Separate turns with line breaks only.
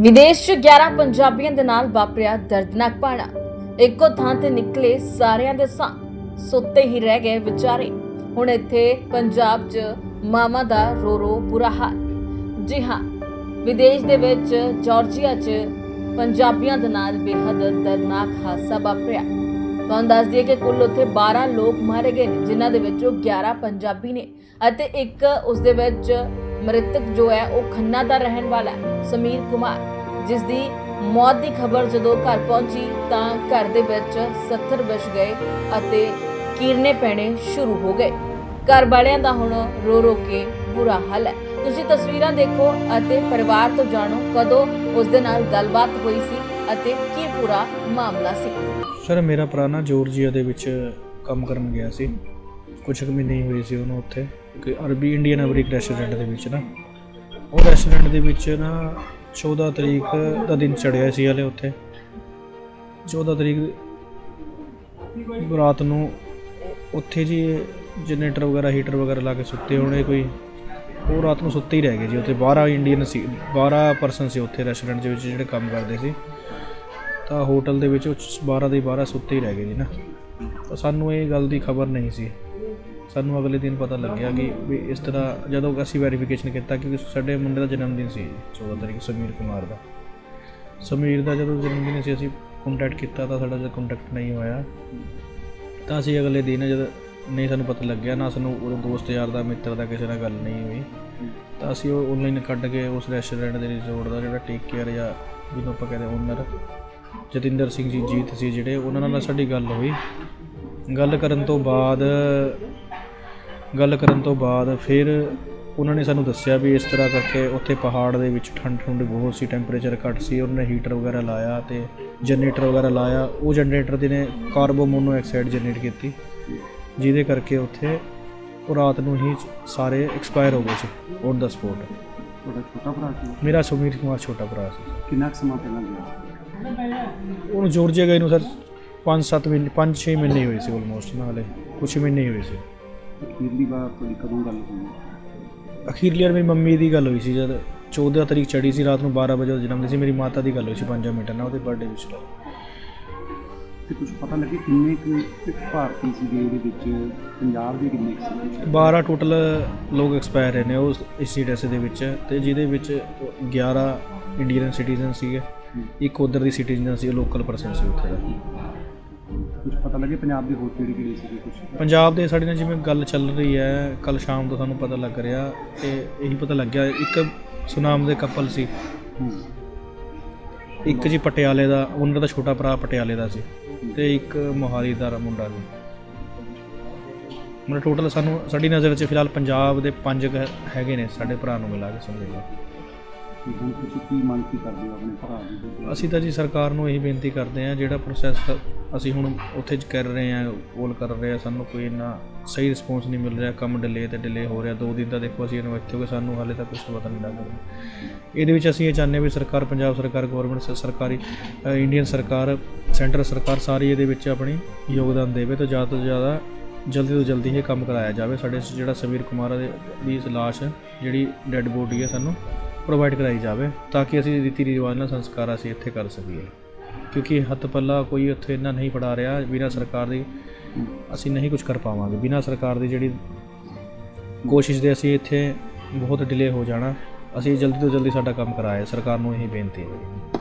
ਵਿਦੇਸ਼ 'ਚ 11 ਪੰਜਾਬੀਆਂ ਦੇ ਨਾਲ ਵਾਪਰਿਆ ਦਰਦਨਾਕ ਪਾਣਾ ਇੱਕੋ ਥਾਂ ਤੇ ਨਿਕਲੇ ਸਾਰਿਆਂ ਦੇ ਸਾਂ ਸੁੱਤੇ ਹੀ ਰਹਿ ਗਏ ਵਿਚਾਰੇ। ਹੁਣ ਇੱਥੇ ਪੰਜਾਬ 'ਚ ਮਾਮਾ ਦਾ ਰੋ ਰੋ ਬੁਰਾ ਹਾਲ। ਜੀ ਹਾਂ, ਵਿਦੇਸ਼ ਦੇ ਵਿੱਚ ਜਾਰਜੀਆ 'ਚ ਪੰਜਾਬੀਆਂ ਦੇ ਨਾਲ ਬੇਹੱਦ ਦਰਦਨਾਕ ਹਾਦਸਾ ਵਾਪਰਿਆ। ਤੁਹਾਨੂੰ ਦੱਸ ਦਈਏ ਕਿ ਕੁੱਲ ਉੱਥੇ 12 ਲੋਕ ਮਾਰੇ ਗਏ ਨੇ, ਜਿਨ੍ਹਾਂ ਦੇ ਵਿੱਚੋਂ 11 ਪੰਜਾਬੀ ਨੇ ਅਤੇ ਇੱਕ ਉਸ ਦੇ ਵਿੱਚ ਮ੍ਰਿਤਕ ਜੋ ਹੈ ਉਹ ਖੰਨਾ ਦਾ ਰਹਿਣ ਵਾਲਾ ਹੈ, ਸਮੀਰ ਕੁਮਾਰ। ਜਿਸ ਦੀ ਮੌਤ ਦੀ ਖਬਰ ਜਦੋਂ ਘਰ ਪਹੁੰਚੀ ਤਾਂ ਘਰ ਦੇ ਵਿੱਚ 70 ਵਿਛ ਗਏ ਅਤੇ ਕੀਰਨੇ ਪੈਣੇ ਸ਼ੁਰੂ ਹੋ ਗਏ। ਘਰ ਵਾਲਿਆਂ ਦਾ ਹੁਣ ਰੋ ਰੋ ਕੇ ਬੁਰਾ ਹਾਲ ਹੈ। ਤੁਸੀਂ ਤਸਵੀਰਾਂ ਦੇਖੋ ਅਤੇ ਪਰਿਵਾਰ ਤੋਂ ਜਾਣੋ ਕਦੋਂ ਉਸ ਦੇ ਨਾਲ ਗੱਲਬਾਤ ਹੋਈ ਸੀ ਅਤੇ ਕੀ ਪੂਰਾ ਮਾਮਲਾ ਸੀ।
ਸਰ ਮੇਰਾ ਭਰਾ ਨਾ ਜਾਰਜੀਆ ਦੇ ਵਿੱਚ ਕੰਮ ਕਰਨ ਗਿਆ ਸੀ। ਕੁਝ ਕੁ ਮਹੀਨੇ ਹੀ ਹੋਏ ਸੀ ਉਹਨੂੰ ਉੱਥੇ, ਕਿ ਅਰਬੀ ਇੰਡੀਅਨ ਅਮਰੀਕ ਰੈਸਟੋਰੈਂਟ ਦੇ ਵਿੱਚ ਨਾ। ਉਹ ਰੈਸਟੋਰੈਂਟ ਦੇ ਵਿੱਚ ਨਾ 14 ਤਰੀਕ ਦਾ ਦਿਨ ਚੜਿਆ ਸੀ ਹਲੇ ਉੱਥੇ। 14 ਤਰੀਕ ਰਾਤ ਨੂੰ ਉੱਥੇ ਜੀ ਜਨਰੇਟਰ ਵਗੈਰਾ, ਹੀਟਰ ਵਗੈਰਾ ਲਾ ਕੇ ਸੁੱਤੇ ਹੋਣੇ ਕੋਈ। ਉਹ ਰਾਤ ਨੂੰ ਸੁੱਤੇ ਹੀ ਰਹਿ ਗਏ ਜੀ ਉੱਥੇ। 12 ਇੰਡੀਅਨ ਸੀ 12 ਪਰਸਨ ਸੀ ਉੱਥੇ ਰੈਸਟੋਰੈਂਟ ਦੇ ਵਿੱਚ ਜਿਹੜੇ ਕੰਮ ਕਰਦੇ ਸੀ। ਤਾਂ ਹੋਟਲ ਦੇ ਵਿੱਚ ਉਹ 12 ਦੇ 12 ਸੁੱਤੇ ਹੀ ਰਹਿ ਗਏ ਜੀ ਨਾ। ਤਾਂ ਸਾਨੂੰ ਇਹ ਗੱਲ ਦੀ ਖਬਰ ਨਹੀਂ ਸੀ। ਸਾਨੂੰ ਅਗਲੇ ਦਿਨ ਪਤਾ ਲੱਗਿਆ ਕਿ ਵੀ ਇਸ ਤਰ੍ਹਾਂ ਜਦੋਂ ਅਸੀਂ ਵੈਰੀਫਿਕੇਸ਼ਨ ਕੀਤਾ ਕਿ ਸਾਡੇ ਮੁੰਡੇ ਦਾ ਜਨਮ ਦਿਨ ਸੀ 14 ਤਰੀਕ, ਸਮੀਰ ਕੁਮਾਰ ਦਾ। ਸਮੀਰ ਦਾ ਜਦੋਂ ਜਨਮ ਦਿਨ ਸੀ ਅਸੀਂ ਕੰਟੈਕਟ ਕੀਤਾ ਤਾਂ ਸਾਡਾ ਜਦ ਕੰਟੈਕਟ ਨਹੀਂ ਹੋਇਆ, ਤਾਂ ਅਸੀਂ ਅਗਲੇ ਦਿਨ ਜਦ ਨਹੀਂ ਸਾਨੂੰ ਪਤਾ ਲੱਗਿਆ, ਨਾ ਸਾਨੂੰ ਉਹਦੇ ਦੋਸਤ ਯਾਰ ਦਾ, ਮਿੱਤਰ ਦਾ ਕਿਸੇ ਨਾਲ ਗੱਲ ਨਹੀਂ ਹੋਈ। ਤਾਂ ਅਸੀਂ ਉਹ ਆਨਲਾਈਨ ਕੱਢ ਕੇ ਉਸ ਰੈਸਟੋਰੈਂਟ ਦੇ ਰਿਜ਼ੋਰਟ ਦਾ ਜਿਹੜਾ ਟੇਕ ਕੇਅਰ ਜਾਂ ਜਿਹਨੂੰ ਆਪਾਂ ਕਹਿੰਦੇ ਓਨਰ ਜਤਿੰਦਰ ਸਿੰਘ ਜੀ, ਜੀਤ ਸੀ ਜਿਹੜੇ, ਉਹਨਾਂ ਨਾਲ ਸਾਡੀ ਗੱਲ ਹੋਈ। ਗੱਲ ਕਰਨ ਤੋਂ ਬਾਅਦ ਗੱਲ ਕਰਨ ਤੋਂ ਬਾਅਦ ਫਿਰ ਉਹਨਾਂ ਨੇ ਸਾਨੂੰ ਦੱਸਿਆ ਵੀ ਇਸ ਤਰ੍ਹਾਂ ਕਰਕੇ ਉੱਥੇ ਪਹਾੜ ਦੇ ਵਿੱਚ ਠੰਡ ਠੰਡ ਬਹੁਤ ਸੀ ਟੈਂਪਰੇਚਰ ਘੱਟ ਸੀ ਉਹਨਾਂ ਨੇ ਹੀਟਰ ਵਗੈਰਾ ਲਾਇਆ ਤੇ ਜਨਰੇਟਰ ਵਗੈਰਾ ਲਾਇਆ। ਉਹ ਜਨਰੇਟਰ ਦੇ ਨੇ ਕਾਰਬਨ ਮੋਨੋਆਕਸਾਈਡ ਜਨਰੇਟ ਕੀਤੀ ਜਿਹਦੇ ਕਰਕੇ ਉੱਥੇ ਉਹ ਰਾਤ ਨੂੰ ਹੀ ਸਾਰੇ ਐਕਸਪਾਇਰ ਹੋ ਗਏ ਸੀ ਔਨ ਦਾ ਸਪੋਟ
ਤੁਹਾਡਾ ਛੋਟਾ ਭਰਾ ਸੀ?
ਮੇਰਾ ਸਮੀਰ ਕੁਮਾਰ ਛੋਟਾ ਭਰਾ ਸੀ।
ਕਿੰਨਾ ਕੁ ਸਮਾਂ ਪਹਿਲਾਂ ਗਿਆ?
ਉਹਨੂੰ ਜਾਰਜੀਆ ਗਏ ਨੂੰ ਸਰ 5-7 ਮਹੀਨੇ 5-6 ਮਹੀਨੇ ਹੋਏ ਸੀ ਆਲਮੋਸਟ ਨਾ ਹਲੇ ਕੁਝ ਮਹੀਨੇ ਹੋਏ ਸੀ।
ਅਖੀਰਲੀ ਵਾਰ ਤੁਹਾਡੀ ਕਦੋਂ ਗੱਲ ਹੋਈ?
ਅਖੀਰਲੀ ਵਾਰ ਮੇਰੀ ਮੰਮੀ ਦੀ ਗੱਲ ਹੋਈ ਸੀ ਜਦ 14 ਤਰੀਕ ਚੜੀ ਸੀ ਰਾਤ ਨੂੰ 12 ਵਜੇ ਉਹਦਾ ਜਨਮ ਦਿਨ ਸੀ ਮੇਰੀ ਮਾਤਾ ਦੀ ਗੱਲ ਹੋਈ ਸੀ 5 ਮਿੰਟ ਨਾਲ ਉਹਦੇ ਬਰਥਡੇ ਵਿੱਚ।
ਤੇ ਕੁਝ ਪਤਾ ਲੱਗੇ ਕਿੰਨੇ ਕੁ ਭਾਰਤੀ ਸੀਗੇ ਇਹਦੇ ਵਿੱਚ? ਪੰਜਾਬ ਦੇ ਕਿੰਨੇ ਕੁ ਸੀ
12 ਟੋਟਲ ਲੋਕ ਐਕਸਪਾਇਰ ਰਹੇ ਨੇ ਉਸ ਇਸੀ ਡੈਸ ਦੇ ਵਿੱਚ ਤੇ ਜਿਹਦੇ ਵਿੱਚ 11 ਇੰਡੀਅਨ ਸਿਟੀਜ਼ਨ ਸੀਗੇ ਇੱਕ ਉਧਰ ਦੀ ਸਿਟੀਜ਼ਨ ਸੀ ਲੋਕਲ ਪਰਸਨ ਸੀ ਉੱਥੇ ਦਾ।
ਕੁਝ ਪਤਾ ਲੱਗੇ ਪੰਜਾਬ ਦੇ ਹੋਰ ਕਿਹੜੇ ਕਿਹੜੇ ਸੀਗੇ ਕੁਝ
ਪੰਜਾਬ ਦੇ ਸਾਡੇ ਨਾਲ ਜਿਵੇਂ ਗੱਲ ਚੱਲ ਰਹੀ ਹੈ ਕੱਲ ਸ਼ਾਮ ਤੋਂ ਸਾਨੂੰ ਪਤਾ ਲੱਗ ਰਿਹਾ ਤੇ ਇਹੀ ਪਤਾ ਲੱਗਿਆ ਇੱਕ ਸੁਨਾਮ ਦੇ ਕਪਲ ਸੀ। ਇੱਕ ਜੀ ਪਟਿਆਲੇ ਦਾ ਉਹਨਾਂ ਦਾ ਛੋਟਾ ਭਰਾ ਪਟਿਆਲੇ ਦਾ ਸੀ ਤੇ ਇੱਕ ਮੋਹਾਲੀ ਦਾ ਮੁੰਡਾ ਸੀ। ਮਤਲਬ ਟੋਟਲ ਸਾਨੂੰ ਸਾਡੀ ਨਜ਼ਰ 'ਚ ਫਿਲਹਾਲ ਪੰਜਾਬ ਦੇ ਪੰਜ ਹੈਗੇ ਨੇ ਸਾਡੇ ਭਰਾ ਨੂੰ ਮਿਲਾ ਕੇ ਸਮਝ ਲਓ
ਹੁਣ ਤੁਸੀਂ ਕੀ ਮੰਗ ਕੀ ਕਰਦੇ ਹੋ ਆਪਣੇ ਭਰਾ ਦੀ? ਜੋ-
ਅਸੀਂ ਤਾਂ ਜੀ ਸਰਕਾਰ ਨੂੰ ਇਹੀ ਬੇਨਤੀ ਕਰਦੇ ਹਾਂ ਜਿਹੜਾ ਪ੍ਰੋਸੈਸ ਅਸੀਂ ਹੁਣ ਉੱਥੇ ਚ ਕਰ ਰਹੇ ਹਾਂ ਕੋਲ ਕਰ ਰਹੇ ਹਾਂ, ਸਾਨੂੰ ਕੋਈ ਇੰਨਾ ਸਹੀ ਰਿਸਪੌਂਸ ਨਹੀਂ ਮਿਲ ਰਿਹਾ, ਕੰਮ ਡਿਲੇ ਤੇ ਡਿਲੇ ਹੋ ਰਿਹਾ, ਦੋ ਦਿਨ ਦਾ ਦੇਖੋ ਅਸੀਂ ਇਹਨੂੰ ਇੱਥੇ ਹੋ ਕੇ ਸਾਨੂੰ ਹਾਲੇ ਤੱਕ ਕੁਝ ਪਤਾ ਨਹੀਂ ਲੱਗ ਰਿਹਾ। ਇਹਦੇ ਵਿੱਚ ਅਸੀਂ ਇਹ ਚਾਹੁੰਦੇ ਹਾਂ ਵੀ ਸਰਕਾਰ, ਪੰਜਾਬ ਸਰਕਾਰ ਗਵਰਨਮੈਂਟ ਸਰਕਾਰੀ ਇੰਡੀਅਨ ਸਰਕਾਰ ਸੈਂਟਰ ਸਰਕਾਰ ਸਾਰੀ ਇਹਦੇ ਵਿੱਚ ਆਪਣੀ ਯੋਗਦਾਨ ਦੇਵੇ ਤਾਂ ਜ਼ਿਆਦਾ ਤੋਂ ਜ਼ਿਆਦਾ ਜਲਦੀ ਤੋਂ ਜਲਦੀ ਇਹ ਕੰਮ ਕਰਾਇਆ ਜਾਵੇ। ਸਾਡੇ ਸ- ਜਿਹੜਾ ਸਮੀਰ ਕੁਮਾਰ ਦੇ, ਦੀ ਇਸ ਲਾਸ਼, ਜਿਹੜੀ ਡੈੱਡ ਬੋਡੀ ਹੈ ਸਾਨੂੰ ਪ੍ਰੋਵਾਈਡ ਕਰਾਈ ਜਾਵੇ, ਤਾਂ ਕਿ ਅਸੀਂ ਰੀਤੀ ਰਿਵਾਜ ਨਾਲ ਸੰਸਕਾਰ ਅਸੀਂ ਇੱਥੇ ਕਰ ਸਕੀਏ। ਕਿਉਂਕਿ ਹੱਥ ਪੱਲਾ ਕੋਈ ਉੱਥੇ ਇੰਨਾ ਨਹੀਂ ਫੜਾ ਰਿਹਾ ਬਿਨਾਂ ਸਰਕਾਰ ਦੀ। ਅਸੀਂ ਨਹੀਂ ਕੁਝ ਕਰ ਪਾਵਾਂਗੇ। ਬਿਨਾਂ ਸਰਕਾਰ ਦੀ ਜਿਹੜੀ ਕੋਸ਼ਿਸ਼ ਦੇ ਅਸੀਂ ਇੱਥੇ ਬਹੁਤ ਡਿਲੇ ਹੋ ਜਾਣਾ। ਅਸੀਂ ਜਲਦੀ ਤੋਂ ਜਲਦੀ ਸਾਡਾ ਕੰਮ ਕਰਾਇਆ। ਸਰਕਾਰ ਨੂੰ ਇਹੀ ਬੇਨਤੀ ਹੈ।